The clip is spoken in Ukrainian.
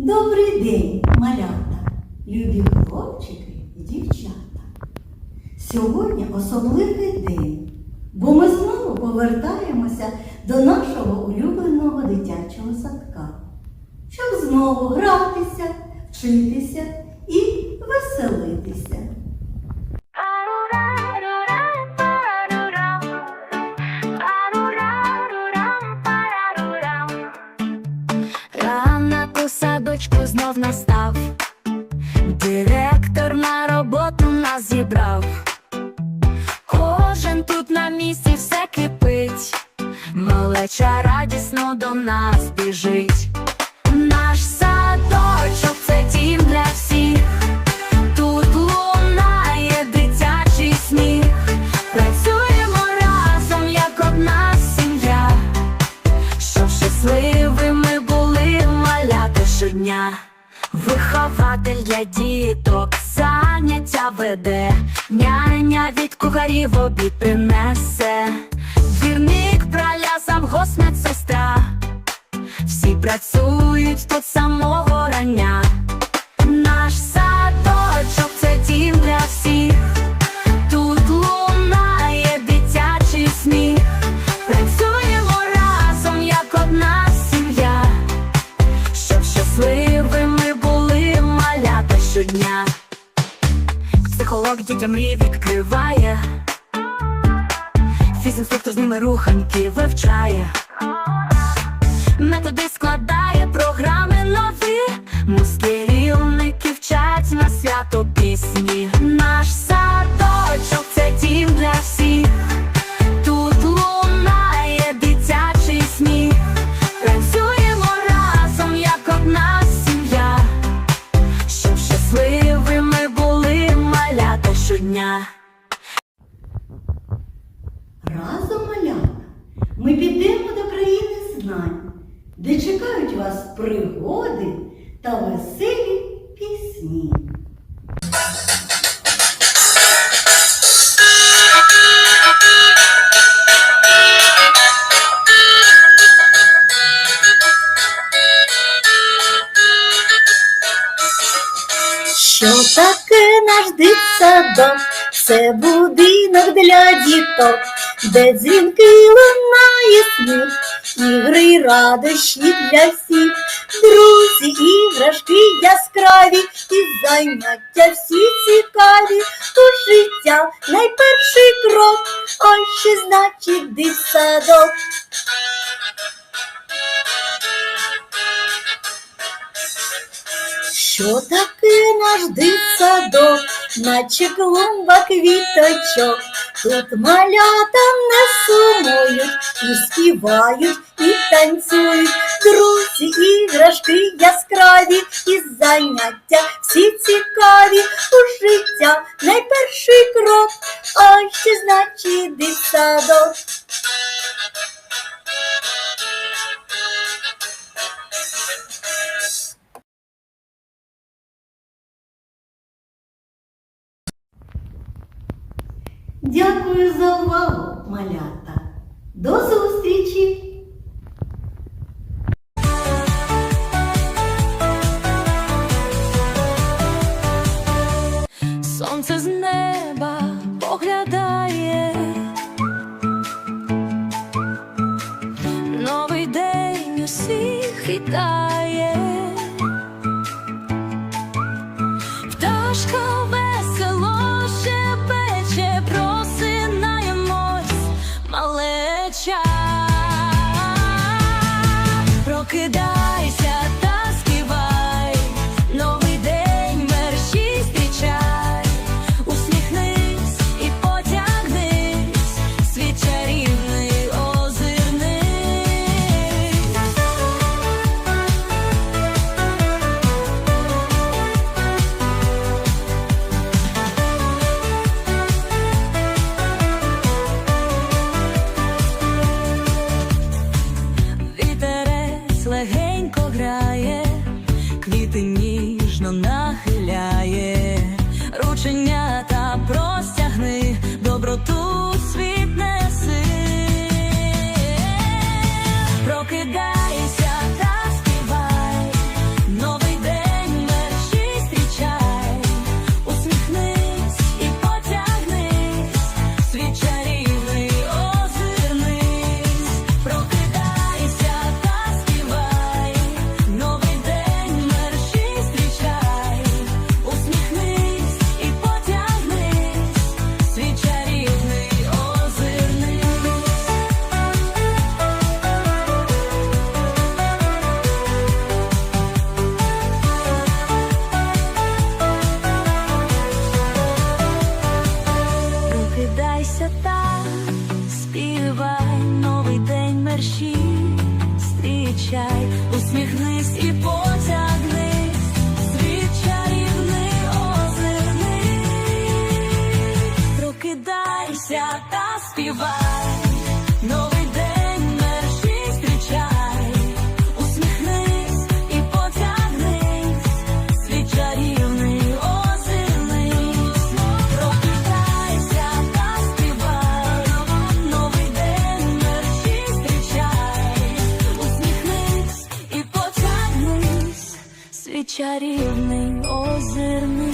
Добрий день, малята, любі хлопчики і дівчата. Сьогодні особливий день, бо ми знову повертаємося до нашого улюбленого дитячого садка, щоб знову гратися, вчитися і веселитися. Зібрав. Кожен тут на місці все кипить, малеча радісно до нас біжить. Наш садочок це дім для всіх. Вихователь для діток. Заняття веде, няня від кухарів обід принесе, двірник праля госнець сестра. Всі працюють тут самого рання. Психолог дітям мрії відкриває, фізінструктор з ними руханки вивчає. Методи складає програми нові, музиківники вчать на свято пісні. Знань, де чекають вас пригоди та веселі пісні. Що таке наш дитсадок? Це будинок для діток, де дзвінки лунає сміх, ігри радощі для всіх, друзі, іграшки яскраві, і заняття всі цікаві, у життя найперший крок, ось що значить дитсадок. Що таке наш дитсадок, наче клумба квіточок, тут малята не сумують, і співають, і танцюють, друзі, іграшки яскраві, і заняття всі цікаві, у життя найперший крок, а ще значить дитсадок. Дякую за увагу, малята. До зустрічі! Сонце з неба поглядає, новий день усіх вітає, пташка квіти ніжно нахиляє, рученята простягни, доброту світ неси, прокидайся чарівний, озирний.